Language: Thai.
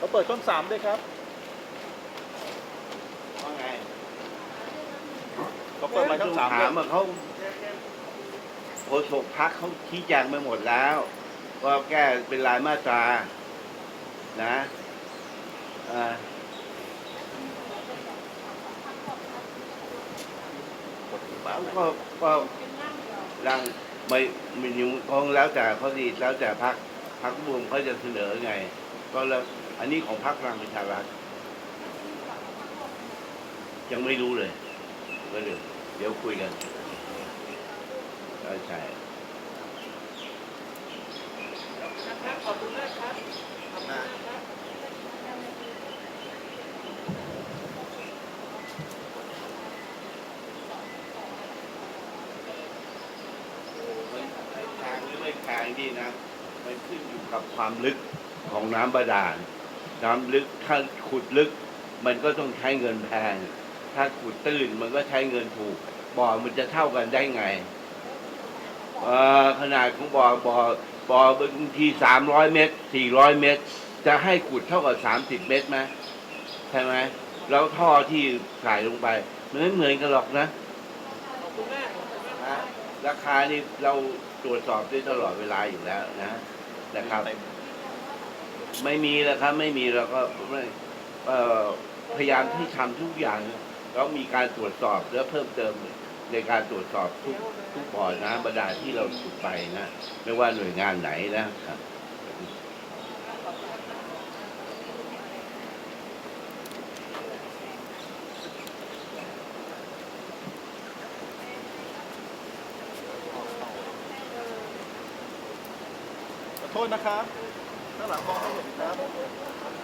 เราเปิดช่องสามด้วยครับว่าไงเราเปิดไฟช่องสามด้ถาวยมว่าเขาโฆษกพักเขาชี้แจงไปหมดแล้วว่าแก้เป็นรายมาตรา นะเอ่อก็ก็รังไม่ไม่ยุ่งคงแล้วแต่เขาดีแล้วแต่พักพักรวมเขาจะเสนอไง ก็แล้ว อันนี้ของพักพลังประชารัฐยังไม่รู้เลยก็เดี๋ยวเดี๋ยวคุยกันใช่ใช่ไม่แพงหรือไม่แพงดีนะ มันขึ้นอยู่กับความลึกของน้ำบาดาล น้ำลึกถ้าขุดลึก มันก็ต้องใช้เงินแพง ถ้าขุดตื้นมันก็ใช้เงินถูก บ่อมันจะเท่ากันได้ไงเอ่อขนาดของบ่อบ่อบ่อบางทีสามร้อยเมตรสี่ร้อยเมตร จะให้ขุดเท่ากับสามสิบเมตรไหมใช่ไหมแล้วท่อที่ใส่ลงไปมันไม่เหมือนกันหรอกนะนะราคานี่เราตรวจสอบได้ตลอดเวลาอยู่แล้วนะนะครับ ไม่มีแล้วครับ ไม่มีเราก็ไม่พยายามที่ทำทุกอย่างแล้วมีการตรวจสอบและเพิ่มเติมในการตรวจสอบทุกทุกบ่อน้ำบาดาลที่เราขุดไปนะ ไม่ว่าหน่วยงานไหนนะครับขอโทษนะครับ ข้างหลังมองไม่เห็นครับ